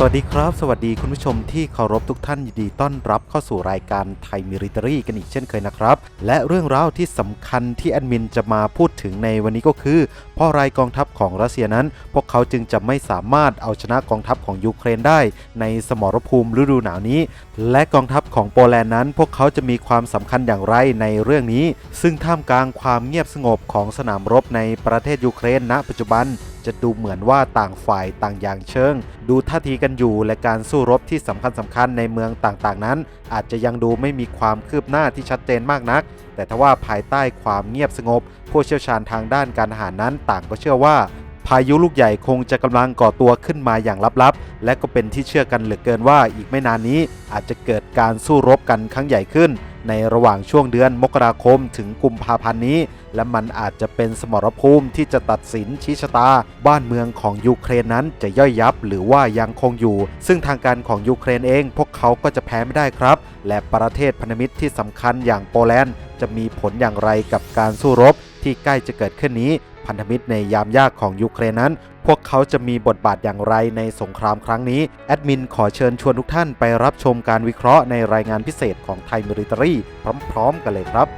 สวัสดีครับ สวัสดีคุณผู้ชมที่เคารพทุกท่านยินดีต้อนรับเข้าสู่รายการไทยมิริตรีกันอีกเช่นเคยนะครับ และเรื่องราวที่สำคัญที่แอดมินจะมาพูดถึงในวันนี้ก็คือเพราะรายกองทัพของรัสเซียนั้น พวกเขาจึงจะไม่สามารถเอาชนะกองทัพของยูเครนได้ ในสมรภูมิฤดูหนาวนี้ และกองทัพของโปแลนด์นั้น พวกเขาจะมีความสำคัญอย่างไรในเรื่องนี้ ซึ่งท่ามกลางความเงียบสงบของสนามรบในประเทศยูเครนณปัจจุบัน จะดูเหมือนว่าต่างฝ่ายต่างอย่างเชิง ดูท่าทีกันอยู่และการสู้รบที่สำคัญสำคัญในเมืองต่างๆนั้น อาจจะยังดูไม่มีความคืบหน้าที่ชัดเจนมากนัก แต่ทว่าภายใต้ความเงียบสงบ ผู้เชี่ยวชาญทางด้านการทหารนั้นต่างก็เชื่อว่าพายุลูกใหญ่คงจะกำลังก่อตัวขึ้นมาอย่างลับๆ และก็เป็นที่เชื่อกันเหลือเกินว่าอีกไม่นานนี้อาจจะเกิดการสู้รบกันครั้งใหญ่ขึ้น ในระหว่างช่วงเดือนมกราคมถึงกุมภาพันธ์นี้ และมันอาจจะเป็นสมรภูมิที่จะตัดสินชี้ชะตา บ้านเมืองของยูเครนนั้นจะย่อยยับหรือว่ายังคงอยู่ ซึ่งทางการของยูเครนเอง พวกเขาก็จะแพ้ไม่ได้ครับ และประเทศพันธมิตรที่สำคัญอย่างโปแลนด์จะมีผลอย่างไรกับการสู้รบที่ใกล้จะเกิดขึ้นนี้ พันธมิตรในยามยากของยูเครนนั้น พวกเขาจะมีบทบาทอย่างไรในสงครามครั้งนี้ แอดมินขอเชิญชวนทุกท่านไปรับชมการวิเคราะห์ในรายงานพิเศษของไทยมิลิตรีพร้อม ๆ กันเลยครับ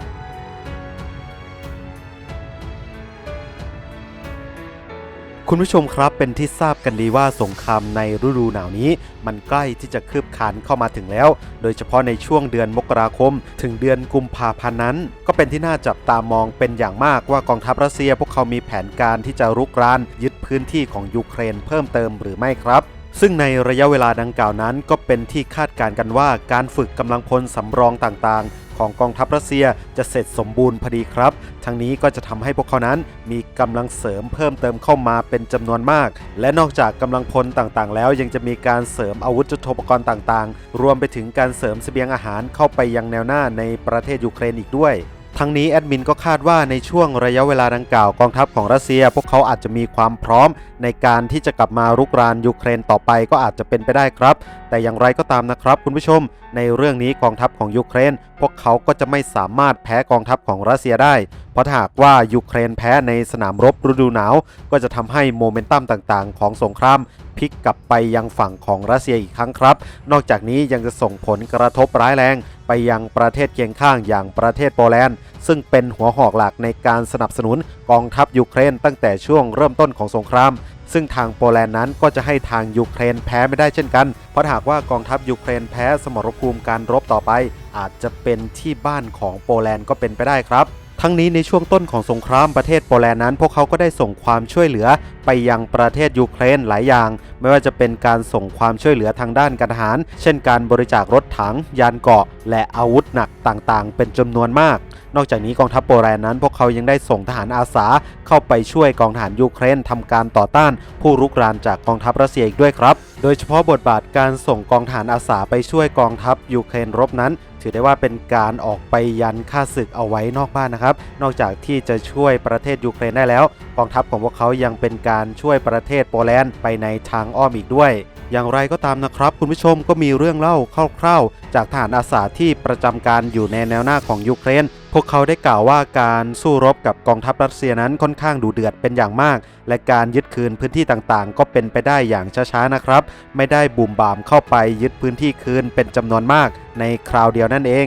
คุณผู้ชมครับเป็นที่ทราบกันดีว่าสงครามในฤดูหนาวนี้ มันใกล้ที่จะคืบคานเข้ามาถึงแล้ว โดยเฉพาะในช่วงเดือนมกราคม ถึงเดือนกุมภาพันธ์นั้น ก็เป็นที่น่าจับตามองเป็นอย่างมากว่ากองทัพรัสเซียพวกเขามีแผนการที่จะรุกรานยึดพื้นที่ของยูเครนเพิ่มเติมหรือไม่ครับซึ่งในระยะเวลาดังกล่าวนั้นก็เป็นที่คาดการณ์กันว่าการฝึกกำลังพลสำรองต่างของกองทัพรัสเซียจะเสร็จสมบูรณ์พอดีครับ ทั้งนี้ก็จะทำให้พวกเขานั้นมีกำลังเสริมเพิ่มเติมเข้ามาเป็นจำนวนมาก และนอกจากกำลังพลต่างๆ แล้วยังจะมีการเสริมอาวุธยุทโธปกรณ์ต่างๆ รวมไปถึงการเสริมเสบียงอาหารเข้าไปยังแนวหน้าในประเทศยูเครนอีกด้วยทั้งนี้แอดมินก็คาดว่าในช่วงระยะเวลาดังกล่าวกองทัพของรัสเซีย พวกเขาอาจจะมีความพร้อมในการที่จะกลับมารุกรานยูเครนต่อไปก็อาจจะเป็นไปได้ครับ แต่อย่างไรก็ตามนะครับคุณผู้ชม ในเรื่องนี้กองทัพของยูเครน พวกเขาก็จะไม่สามารถแพ้กองทัพของรัสเซียได้ เพราะถ้าหากว่ายูเครนแพ้ในสนามรบฤดูหนาว ก็จะทำให้โมเมนตัมต่างๆ ของสงครามพลิกกลับไปยังฝั่งของรัสเซียอีกครั้งครับ นอกจากนี้ยังจะส่งผลกระทบร้ายแรง ไปยังประเทศเคียงข้างอย่างประเทศโปแลนด์ ซึ่งเป็นหัวหอกหลักในการสนับสนุนกองทัพยูเครนตั้งแต่ช่วงเริ่มต้นของสงคราม ซึ่งทางโปแลนด์นั้นก็จะให้ทางยูเครนแพ้ไม่ได้เช่นกัน เพราะหากว่ากองทัพยูเครนแพ้สมรภูมิการรบต่อไป อาจจะเป็นที่บ้านของโปแลนด์ก็เป็นไปได้ครับทั้งนี้ในช่วงต้นของสงครามประเทศโปแลนด์นั้น พวกเขาก็ได้ส่งความช่วยเหลือไปยังประเทศยูเครนหลายอย่าง ไม่ว่าจะเป็นการส่งความช่วยเหลือทางด้านการทหาร เช่นการบริจาครถถัง ยานเกราะ และอาวุธหนักต่างๆ เป็นจำนวนมาก นอกจากนี้กองทัพโปแลนด์นั้น พวกเขายังได้ส่งทหารอาสาเข้าไปช่วยกองทหารยูเครนทำการต่อต้านผู้รุกรานจากกองทัพรัสเซียอีกด้วยครับ โดยเฉพาะบทบาทการส่งกองทหารอาสาไปช่วยกองทัพยูเครนรบนั้นถือได้ว่าเป็นการออกไปยันค่าศึกเอาไว้นอกบ้านนะครับ นอกจากที่จะช่วยประเทศยูเครนได้แล้ว กองทัพของพวกเขายังเป็นการช่วยประเทศโปแลนด์ไปในทางอ้อมอีกด้วย อย่างไรก็ตามนะครับ คุณผู้ชมก็มีเรื่องเล่าคร่าวๆ จากทหารอาสาที่ประจำการอยู่ในแนวหน้าของยูเครน พวกเขาได้กล่าวว่าการสู้รบกับกองทัพรัสเซียนั้นค่อนข้างดูเดือดเป็นอย่างมาก และการยึดคืนพื้นที่ต่างๆ ก็เป็นไปได้อย่างช้าๆนะครับ ไม่ได้บุ่มบามเข้าไปยึดพื้นที่คืนเป็นจำนวนมากในคราวเดียวนั่นเอง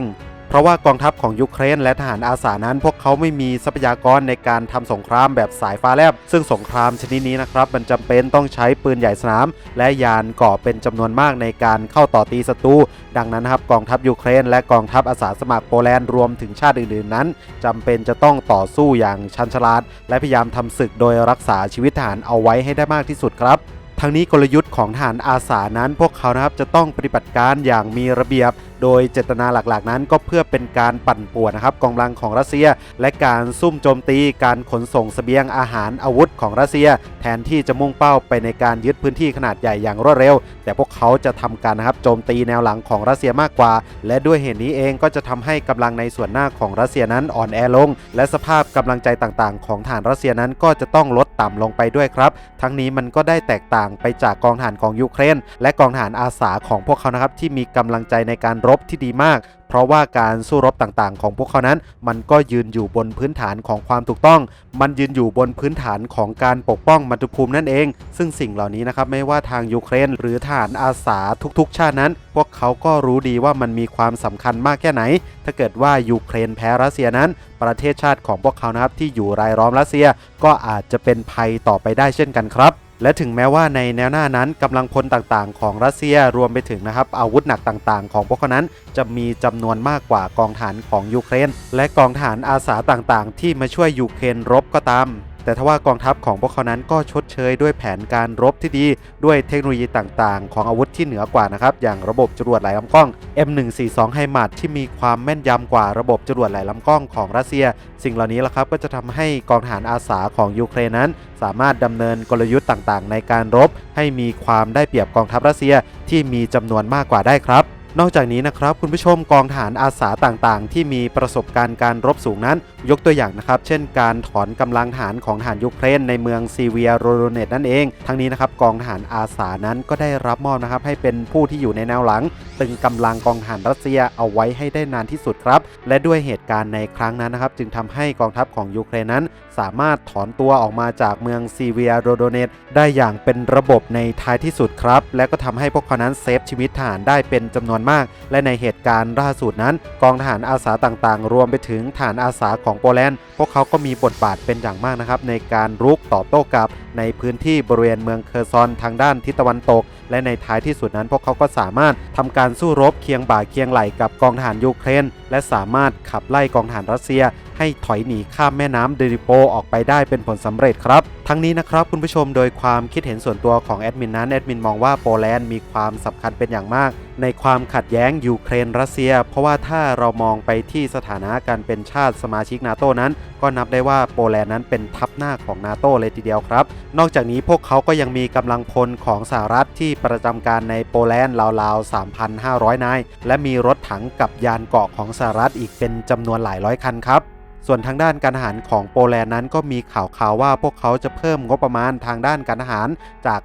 ราะว่ากองทัพของยูเครนและทหารอาสานั้น พวกเขาไม่มีทรัพยากรในการทำสงครามแบบสายฟ้าแลบ ซึ่งสงครามชนิดนี้นะครับ มันจำเป็นต้องใช้ปืนใหญ่สนาม และยานก่อเป็นจำนวนมากในการเข้าต่อตีศัตรูดังนั้นครับกองทัพยูเครนและกองทัพอาสาสมัครโปแลนด์รวมถึงชาติอื่นๆนั้นจำเป็นจะต้องต่อสู้อย่างชันฉลาด และพยายามทำศึกโดยรักษาชีวิตทหารเอาไว้ให้ได้มากที่สุดครับทั้งนี้กลยุทธ์ของทหารอาสานั้น พวกเขานะครับจะต้องปฏิบัติการอย่างมีระเบียบ โดยเจตนาหลักๆ นั้นก็เพื่อเป็นการปั่นป่วนนะครับกองกำลังของรัสเซีย และการซุ่มโจมตีการขนส่งเสบียงอาหารอาวุธของรัสเซีย แทนที่จะมุ่งเป้าไปในการยึดพื้นที่ขนาดใหญ่อย่างรวดเร็ว แต่พวกเขาจะทำการนะครับโจมตีแนวหลังของรัสเซียมากกว่า และด้วยเหตุนี้เองก็จะทำให้กำลังในส่วนหน้าของรัสเซียนั้นอ่อนแอลง และสภาพกำลังใจต่างๆ ของฐานรัสเซียนั้นก็จะต้องลดต่ำลงไปด้วยครับ ทั้งนี้มันก็ได้แตกต่างไปจากกองทหารของยูเครน และกองทหารอาสาของพวกเขานะครับที่มีกำลังใจในการรบบที่ดีมาก เพราะว่าการสู้รบต่างๆ ของพวกเขานั้น มันก็ยืนอยู่บนพื้นฐานของความถูกต้อง มันยืนอยู่บนพื้นฐานของการปกป้องมัตุภูมินั่นเอง ซึ่งสิ่งเหล่านี้นะครับไม่ว่าทางยูเครน หรือทหารอาสาทุกๆ ชาตินั้น พวกเขาก็รู้ดีว่ามันมีความสำคัญมากแค่ไหน ถ้าเกิดว่ายูเครนแพ้รัสเซียนั้น ประเทศชาติของพวกเขานะครับที่อยู่รายล้อมรัสเซีย ก็อาจจะเป็นภัยต่อไปได้เช่นกันครับ และถึงแม้ว่าในแนวหน้านั้นกำลังพลต่างๆ ของรัสเซียรวมไปถึงนะครับอาวุธหนักต่างๆ ของพวกเขานั้นจะมีจำนวนมากกว่ากองฐานของยูเครน และกองฐานอาสาต่างๆ ที่มาช่วยยูเครนรบก็ตาม แต่ทว่ากองทัพของพวกเขานั้นก็ชดเชยด้วยแผนการรบที่ดี ด้วยเทคโนโลยีต่างๆ ของอาวุธที่เหนือกว่านะครับอย่างระบบจรวดหลายลำกล้อง M142 ไฮมาร์ที่มีความแม่นยำกว่าระบบจรวดหลายลำกล้องของรัสเซีย สิ่งเหล่านี้ละครับก็จะทำให้กองทหารอาสาของยูเครนนั้น สามารถดำเนินกลยุทธ์ต่างๆ ในการรบ ให้มีความได้เปรียบกองทัพรัสเซียที่มีจำนวนมากกว่าได้ครับ นอกจากนี้นะครับคุณผู้ชมกองทหารอาสาต่างๆ ที่มีประสบการณ์การรบสูงนั้น ยกตัวอย่างนะครับ เช่นการถอนกำลังทหารของทหารยูเครนในเมืองซีเวียโรโรเนตนั่นเอง ทั้งนี้นะครับกองทหารอาสานั้นก็ได้รับมอบนะครับให้เป็นผู้ที่อยู่ในแนวหลัง ตึงกำลังกองทหารรัสเซียเอาไว้ให้ได้นานที่สุดครับ และด้วยเหตุการณ์ในครั้งนั้นนะครับ จึงทำให้กองทัพของยูเครนนั้น สามารถถอนตัวออกมาจากเมืองซีเวียโรโดเนตได้อย่างเป็นระบบในท้ายที่สุดครับ และก็ทำให้พวกเขานั้นเซฟชีวิตทหารได้เป็นจำนวนมาก และในเหตุการณ์ล่าสุดนั้น กองทหารอาสาต่างๆ รวมไปถึงฐานอาสาของโปแลนด์ พวกเขาก็มีบทบาทเป็นอย่างมากนะครับในการรุกตอบโต้กับในพื้นที่บริเวณเมืองเคอร์ซอนทางด้านทิศตะวันตก และในท้ายที่สุดนั้น พวกเขาก็สามารถทำการสู้รบเคียงบ่าเคียงไหลกับกองทหารยูเครน และสามารถขับไล่กองทหารรัสเซีย ให้ถอยหนีข้ามแม่น้ำเดริโปออกไปได้เป็นผลสำเร็จครับทั้งนี้นะครับคุณผู้ชมโดยความคิดเห็นส่วนตัวของแอดมินนั้นแอดมินมองว่าโปแลนด์มีความสำคัญเป็นอย่างมาก ในความขัดแย้งยูเครนรัสเซีย เพราะว่าถ้าเรามองไปที่สถานะการเป็นชาติสมาชิกนาโตนั้น ก็นับได้ว่าโปแลนด์นั้นเป็นทัพหน้าของนาโตเลยทีเดียวครับ นอกจากนี้พวกเขาก็ยังมีกำลังพลของสหรัฐที่ประจำการในโปแลนด์ราวๆ 3,500 นาย และมีรถถังกับยานเกราะของสหรัฐอีกเป็นจำนวนหลายร้อยคันครับ ส่วนทางด้านการทหารของโปแลนด์นั้นก็มีข่าวข่าวว่าพวกเขาจะเพิ่มงบประมาณทางด้านการทหารจาก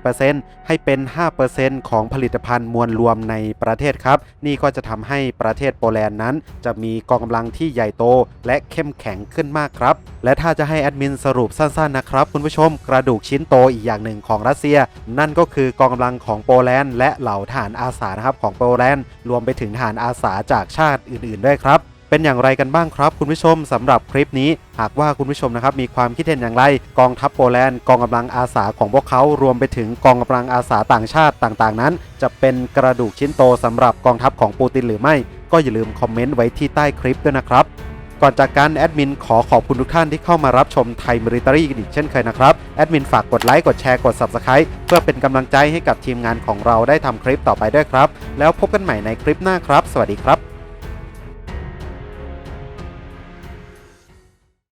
2.4%ให้เป็น 5%ของผลิตภัณฑ์มวลรวมในประเทศครับ นี่ก็จะทำให้ประเทศโปแลนด์นั้น จะมีกองกำลังที่ใหญ่โต และเข้มแข็งขึ้นมากครับ และถ้าจะให้แอดมินสรุปสั้นๆนะครับคุณผู้ชมกระดูกชิ้นโตอีกอย่างหนึ่งของรัสเซีย นั่นก็คือกองกำลังของโปแลนด์และเหล่าทหารอาสานะครับของโปแลนด์รวมไปถึงทหารอาสาจากชาติอื่น ๆ ด้วยครับ เป็นอย่างไรกันบ้างครับ คุณผู้ชมสำหรับคลิปนี้ หากว่าคุณผู้ชมนะครับมีความคิดเห็นอย่างไร กองทัพโปแลนด์กองกำลังอาสาของพวกเขารวมไปถึงกองกำลังอาสาต่างชาติต่างๆ นั้น จะเป็นกระดูกชิ้นโตสำหรับกองทัพของปูตินหรือไม่ ก็อย่าลืมคอมเมนต์ไว้ที่ใต้คลิปด้วยนะครับก่อนจากการแอดมินขอขอบคุณทุกท่านที่เข้ามารับชมไทยมิลิตารีกันอีกเช่นเคยนะครับ แอดมินฝากกดไลค์ กดแชร์ กด Subscribe เพื่อเป็นกำลังใจให้กับทีมงานของเราได้ทำคลิปต่อไปด้วยครับ แล้วพบกันใหม่ในคลิปหน้าครับ สวัสดีครับ